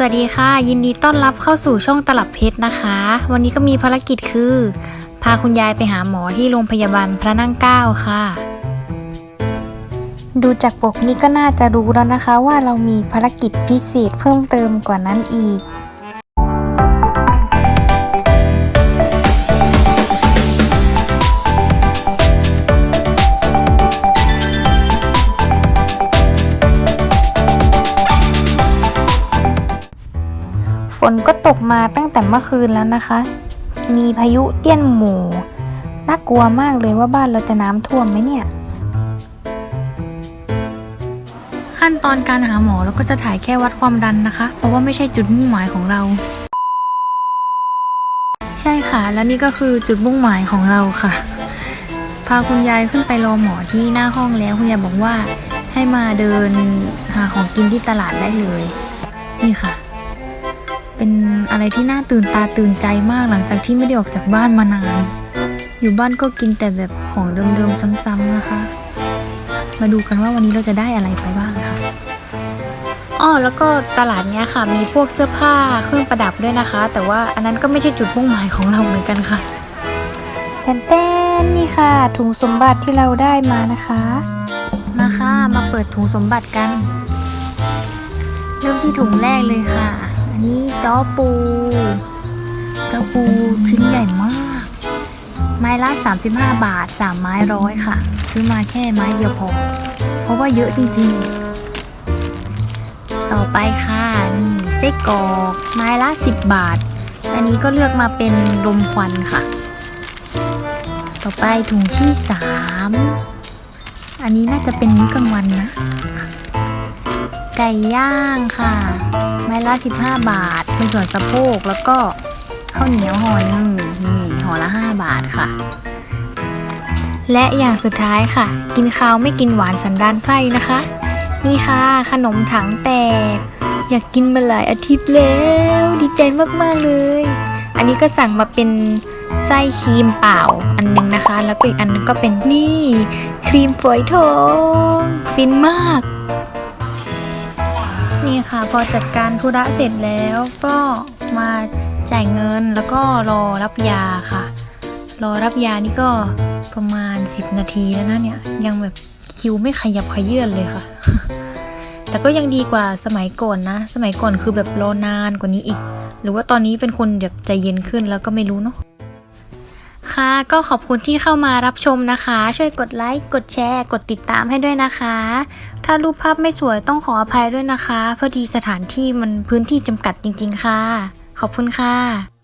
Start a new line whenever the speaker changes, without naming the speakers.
สวัสดีค่ะ ยินดีต้อนรับเข้าสู่ช่องตลับเพชรนะคะ วันนี้ก็มีภารกิจคือ พาคุณยายไปหาหมอที่โรงพยาบาลพระนั่งเกล้าค่ะ ดูจากปกนี้ก็น่าจะรู้แล้วนะคะ ว่าเรามีภารกิจพิเศษเพิ่มเติมกว่านั้นอีก ฝนก็ตกมาตั้งแต่เมื่อคืนแล้วนะคะ มีพายุเตี้ยนหมู่น่ากลัวมากเลยว่าบ้านเราจะน้ำท่วมไหมเนี่ย ขั้นตอนการหาหมอเราก็จะถ่ายแค่วัดความดันนะคะ เพราะว่าไม่ใช่จุดมุ่งหมายของเรา ใช่ค่ะ และนี่ก็คือจุดมุ่งหมายของเราค่ะ พาคุณยายขึ้นไปรอหมอที่หน้าห้องแล้วคุณยายบอกว่าให้มาเดินหาของกินที่ตลาดได้เลย นี่ค่ะ เป็นอะไรที่น่าตื่นตาตื่นใจมากหลังจากที่ไม่ได้ออกจากบ้านมานาน อยู่บ้านก็กินแต่แบบของเดิมๆซ้ำๆนะคะ มาดูกันว่าวันนี้เราจะได้อะไรไปบ้างค่ะอ้อแล้วก็ตลาดเนี้ยค่ะ มีพวกเสื้อผ้าเครื่องประดับด้วยนะคะ แต่ว่าอันนั้นก็ไม่ใช่จุดมุ่งหมายของเราเหมือนกันค่ะแตนๆนี่ค่ะ ถุงสมบัติที่เราได้มานะคะมาค่ะมาเปิดถุงสมบัติกัน เริ่มที่ถุงแรกเลยค่ะอั นนี้จ้อปูจอปูชิ้นใหญ่มาก ไม้ละ 35 บาท 3 ไม้ร้อยค่ะ ซื้อมาแค่ไม้เดียวพอ เพราะว่าเยอะจริงๆ ต่อไปค่ะ นี่ไส้กรอกไม้ละ 10 บาท อันนี้ก็เลือกมาเป็นลมควันค่ะ ต่อไปถุงที่ 3 อันนี้น่าจะเป็นมื้อกลางวันนะ ไก่ย่างค่ะ ไม้ละ 15 บาท เป็นส่วนสะโพกแล้วก็ข้าวเหนียวห่อหนึ่งนี่ห่อละ 5 บาทค่ะ และอย่างสุดท้ายค่ะ กินข้าวไม่กินหวานสันดานไพร่นะคะ นี่ค่ะขนมถังแตก อยากกินมาหลายอาทิตย์แล้ว ดีใจมาก ๆ เลย อันนี้ก็สั่งมาเป็นไส้ครีมเปล่าอันหนึงนะคะ แล้วก็อีกอันหนึงก็เป็นนี่ ครีมฝอยทอง ฟินมาก นี่ค่ะ พอจัดการธุระเสร็จแล้วก็มาจ่ายเงินแล้วก็รอรับยาค่ะ รอรับยานี่ก็ประมาณ 10 นาทีแล้วนะเนี่ย ยังแบบคิวไม่ขยับขยื่นเลยค่ะ แต่ก็ยังดีกว่าสมัยก่อนนะ สมัยก่อนคือแบบรอนานกว่านี้อีก หรือว่าตอนนี้เป็นคนแบบใจเย็นขึ้นแล้วก็ไม่รู้เนาะะคะ ก็ขอบคุณที่เข้ามารับชมนะคะ ช่วยกดไลค์กดแชร์ กดติดตามให้ด้วยนะคะ ถ้ารูปภาพไม่สวยต้องขออภัยด้วยนะคะพอดีสถานที่มันพื้นที่จำกัดจริง ๆ ค่ะ ขอบคุณค่ะ